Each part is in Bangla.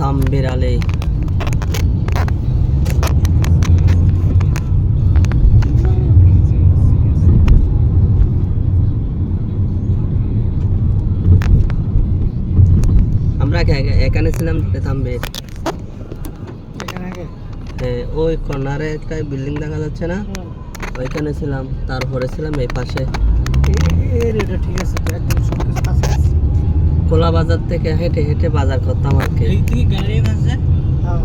তাম্বির আলী আমরা এখানে ছিলাম তাম্বির ওই কর্নারে একটা বিল্ডিং দেখা যাচ্ছে না? ওইখানে ছিলাম তারপরে ছিলাম এই পাশে। ঠিক আছে কোলা বাজার থেকে হেঁটে হেঁটে বাজার করতাম আর কি। হ্যাঁ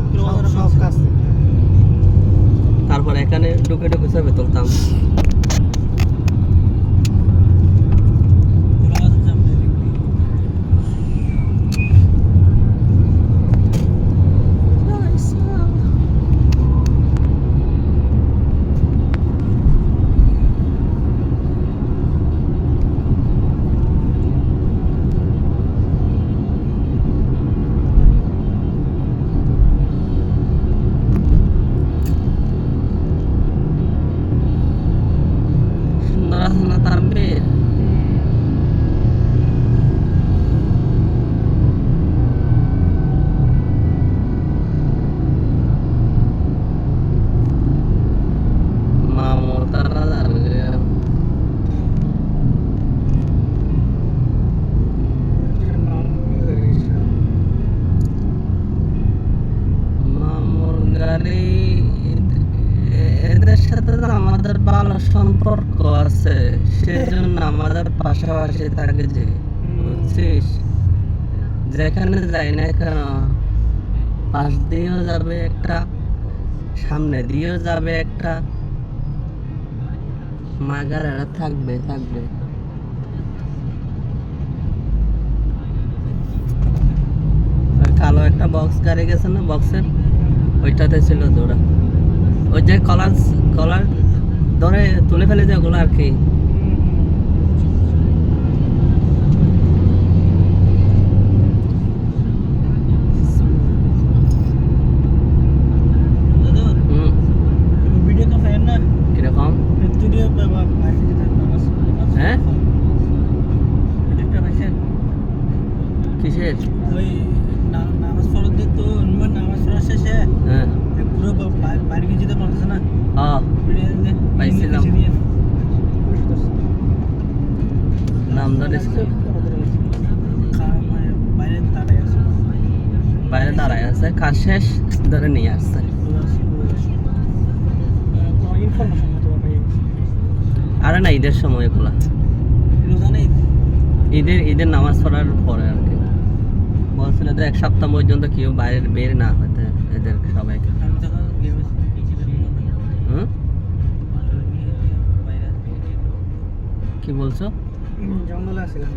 তারপর এখানে ঢুকে ঢুকে সবে তুলতাম। সাথে আমাদের ভালো সম্পর্ক আছে। সেজন্য আমাদের পাশাপাশি থাকে যে, বুঝছিস? যেখানে যাই না কেন, পাশ দিয়েও যাবে একটা, সামনে দিয়েও যাবে একটা। মাগারেরা থাকবে থাকবে। কালো একটা বক্স গাড়ি গেছে না বক্সের ওইটাতে ছিল দৌড়া ওই যে কলার কলার ধরে তুলে ফেলে যায় ওগুলো আর কি। হুম। ভিডিও তো ফ্যান না কীরকম? ভিডিও বাবা বাইরে হ্যাঁ? কিসের? ওই নামাজ পড়া দিত নামাজ পড়া শেষে। হ্যাঁ। পুরো যেতে পারতেছে না পাইছিলাম। নাম বাইরে দাঁড়ায় আছে কাজ শেষ ধরে নিয়ে আসছে আরে না ঈদের সময় খোলা ঈদের ঈদের নামাজ পড়ার পরে আর কি বলছিল যে এক সপ্তাহ পর্যন্ত কেউ বাইরে বের না হতে এদের সবাইকে কি বলছো? জঙ্গলে আসছিলাম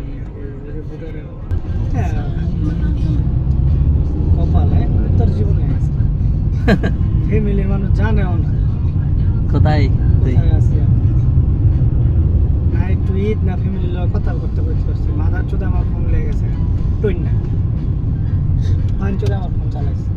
কপালে তোর জীবনে ফ্যামিলির মানুষ জানেও না। কোথায় তুই। না একটু ঈদ না ফ্যামিলির লোক কথা করতে করতে পারছি। মাদার চোদে আমার ফোন লেগে গেছে। টুইন না। পাঁচ চোদে আমার ফোন চালাইছে।